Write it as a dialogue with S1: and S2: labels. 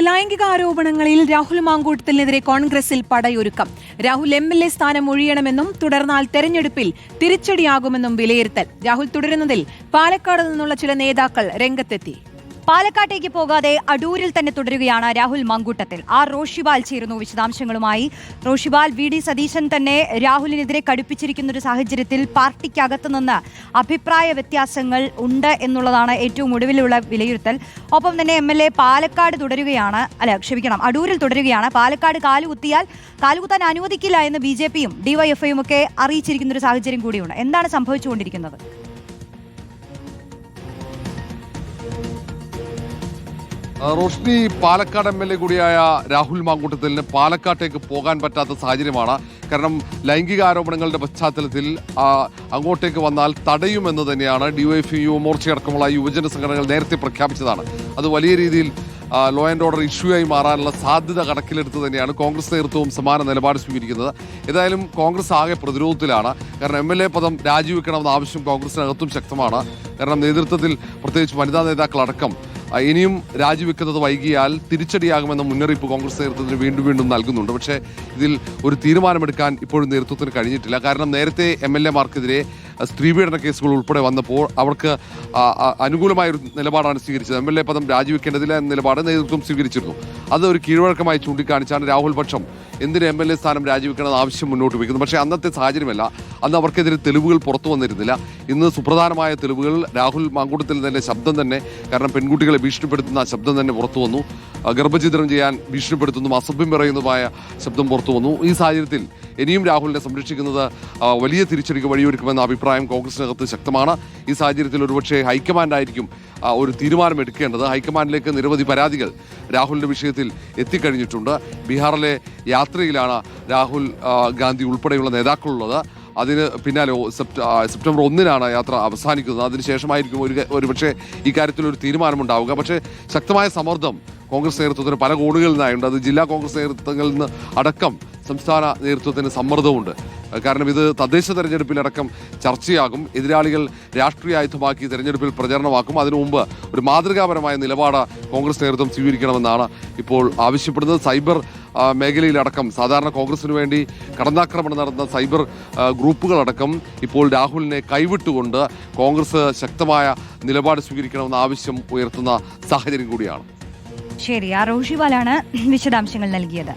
S1: ലൈംഗിക ആരോപണങ്ങളിൽ രാഹുൽ മാങ്കൂട്ടത്തിനെതിരെ കോൺഗ്രസിൽ പടയൊരുക്കം. രാഹുൽ എം എൽ എ സ്ഥാനം ഒഴിയണമെന്നും തുടർന്നാൽ തെരഞ്ഞെടുപ്പിൽ തിരിച്ചടിയാകുമെന്നും വിലയിരുത്തൽ. രാഹുൽ തുടരുന്നതിൽ പാലക്കാട് നിന്നുള്ള ചില നേതാക്കൾ രംഗത്തെത്തി.
S2: പാലക്കാട്ടേക്ക് പോകാതെ അടൂരിൽ തന്നെ തുടരുകയാണ് രാഹുൽ മങ്കൂട്ടത്തിൽ. ആർ റോഷിബാൽ ചേരുന്നു വിശദാംശങ്ങളുമായി. റോഷിബാൽ വി ഡി സതീശൻ തന്നെ രാഹുലിനെതിരെ കടുപ്പിച്ചിരിക്കുന്ന ഒരു സാഹചര്യത്തിൽ പാർട്ടിക്കകത്തു നിന്ന് അഭിപ്രായ വ്യത്യാസങ്ങൾ ഉണ്ട് എന്നുള്ളതാണ് ഏറ്റവും ഒടുവിലുള്ള വിലയിരുത്തൽ. ഒപ്പം തന്നെ എം എൽ എ പാലക്കാട് തുടരുകയാണ്. അല്ല ക്ഷമിക്കണം അടൂരിൽ തുടരുകയാണ്. പാലക്കാട് കാലുകുത്തിയാൽ കാലുകുത്താൻ അനുവദിക്കില്ല എന്ന് ബി ജെ പിയും ഒക്കെ അറിയിച്ചിരിക്കുന്ന ഒരു സാഹചര്യം കൂടിയുണ്ട്. എന്താണ് സംഭവിച്ചുകൊണ്ടിരിക്കുന്നത്?
S3: Roshni Palakkad M L A കൂടിയായ രാഹുൽ മാങ്കൂട്ടത്തിന് പാലക്കാട്ടേക്ക് പോകാൻ പറ്റാത്ത സാഹചര്യമാണ്. കാരണം ലൈംഗിക ആരോപണങ്ങളുടെ പശ്ചാത്തലത്തിൽ അങ്ങോട്ടേക്ക് വന്നാൽ തടയുമെന്ന് തന്നെയാണ് ഡി വൈഫ് യു മോർച്ച അടക്കമുള്ള യുവജന സംഘടനകൾ നേരത്തെ പ്രഖ്യാപിച്ചതാണ്. അത് വലിയ രീതിയിൽ ലോ ആൻഡ് ഓർഡർ ഇഷ്യൂ ആയി മാറാനുള്ള സാധ്യത കണക്കിലെടുത്ത് തന്നെയാണ് കോൺഗ്രസ് നേതൃത്വവും സമാന നിലപാട് സ്വീകരിക്കുന്നത്. ഏതായാലും കോൺഗ്രസ് ആകെ പ്രതിരോധത്തിലാണ്. കാരണം എം എൽ എ പദം രാജിവെക്കണമെന്ന ആവശ്യം കോൺഗ്രസിനകത്തും ശക്തമാണ്. കാരണം നേതൃത്വത്തിൽ പ്രത്യേകിച്ച് വനിതാ നേതാക്കളടക്കം ഇനിയും രാജിവെക്കുന്നത് വൈകിയാൽ തിരിച്ചടിയാകുമെന്ന മുന്നറിയിപ്പ് കോൺഗ്രസ് നേതൃത്വത്തിന് വീണ്ടും വീണ്ടും നൽകുന്നുണ്ട്. പക്ഷേ ഇതിൽ ഒരു തീരുമാനമെടുക്കാൻ ഇപ്പോഴും നേതൃത്വത്തിന് കഴിഞ്ഞിട്ടില്ല. കാരണം നേരത്തെ എം എൽ എമാർക്കെതിരെ സ്ത്രീപീഡന കേസുകൾ ഉൾപ്പെടെ വന്നപ്പോൾ അവർക്ക് അനുകൂലമായ ഒരു നിലപാടാണ് സ്വീകരിച്ചത്. എം എൽ എ പദം രാജിവെക്കേണ്ടതില്ല എന്ന നിലപാട് നേതൃത്വം സ്വീകരിച്ചിരുന്നു. അത് ഒരു കീഴ്വഴക്കമായി ചൂണ്ടിക്കാണിച്ചാണ് രാഹുൽ പക്ഷം എന്തിന് എം എൽ എ സ്ഥാനം രാജിവെക്കണമെന്ന ആവശ്യം മുന്നോട്ട് വയ്ക്കുന്നത്. പക്ഷേ അന്നത്തെ സാഹചര്യമല്ല. അന്ന് അവർക്കെതിരെ തെളിവുകൾ പുറത്തു വന്നിരുന്നില്ല. ഇന്ന് സുപ്രധാനമായ തെളിവുകൾ രാഹുൽ മാങ്കൂട്ടത്തിൽ തന്നെ ശബ്ദം തന്നെ കാരണം പെൺകുട്ടികളെ ഭീഷണിപ്പെടുത്തുന്ന ശബ്ദം തന്നെ പുറത്തു വന്നു. ഗർഭചിത്രം ചെയ്യാൻ ഭീഷണിപ്പെടുത്തുന്നതും അസഭ്യം പറയുന്നതുമായ ശബ്ദം പുറത്തു വന്നു. ഈ സാഹചര്യത്തിൽ ഇനിയും രാഹുലിനെ സംരക്ഷിക്കുന്നത് വലിയ തിരിച്ചടിക്ക് വഴിയൊരുക്കുമെന്ന അഭിപ്രായം കോൺഗ്രസിനകത്ത് ശക്തമാണ്. ഈ സാഹചര്യത്തിൽ ഒരുപക്ഷെ ഹൈക്കമാൻഡായിരിക്കും ഒരു തീരുമാനം എടുക്കേണ്ടത് ഹൈക്കമാൻഡിലേക്ക് നിരവധി പരാതികൾ രാഹുലിന്റെ വിഷയത്തിൽ എത്തിക്കഴിഞ്ഞിട്ടുണ്ട്. ബീഹാറിലെ യാത്രയിലാണ് രാഹുൽ ഗാന്ധി ഉൾപ്പെടെയുള്ള നേതാക്കളുള്ളത്. അതിന് പിന്നാലെ സെപ്റ്റ- സെപ്റ്റംബർ ഒന്നിനാണ് യാത്ര അവസാനിക്കുന്നത്. അതിനുശേഷമായിരിക്കും ഒരു ഒരുപക്ഷെ ഇക്കാര്യത്തിൽ ഒരു തീരുമാനമുണ്ടാവുക. പക്ഷേ ശക്തമായ സമ്മർദ്ദം കോൺഗ്രസ് നേതൃത്വത്തിന് പല കോണുകളിൽ നിന്നായുണ്ട്. അത് ജില്ലാ കോൺഗ്രസ് നേതൃത്വങ്ങളിൽ നിന്ന് അടക്കം സംസ്ഥാന നേതൃത്വത്തിന് സമ്മർദ്ദമുണ്ട് കാരണം ഇത് തദ്ദേശ തെരഞ്ഞെടുപ്പിലടക്കം ചർച്ചയാകും. എതിരാളികൾ രാഷ്ട്രീയ ആയുധമാക്കി തെരഞ്ഞെടുപ്പിൽ പ്രചരണമാക്കും. അതിനു മുമ്പ് ഒരു മാതൃകാപരമായ നിലപാട് കോൺഗ്രസ് നേതൃത്വം സ്വീകരിക്കണമെന്നാണ് ഇപ്പോൾ ആവശ്യപ്പെടുന്നത്. സൈബർ മേഖലയിലടക്കം സാധാരണ കോൺഗ്രസിന് വേണ്ടി കടന്നാക്രമണം നടന്ന സൈബർ ഗ്രൂപ്പുകളടക്കം ഇപ്പോൾ രാഹുലിനെ കൈവിട്ടുകൊണ്ട് കോൺഗ്രസ് ശക്തമായ നിലപാട് സ്വീകരിക്കണമെന്ന ആവശ്യം ഉയർത്തുന്ന സാഹചര്യം കൂടിയാണ്.
S2: ശരി ആ റോഷിവാലാണ് വിശദാംശങ്ങൾ നൽകിയത്.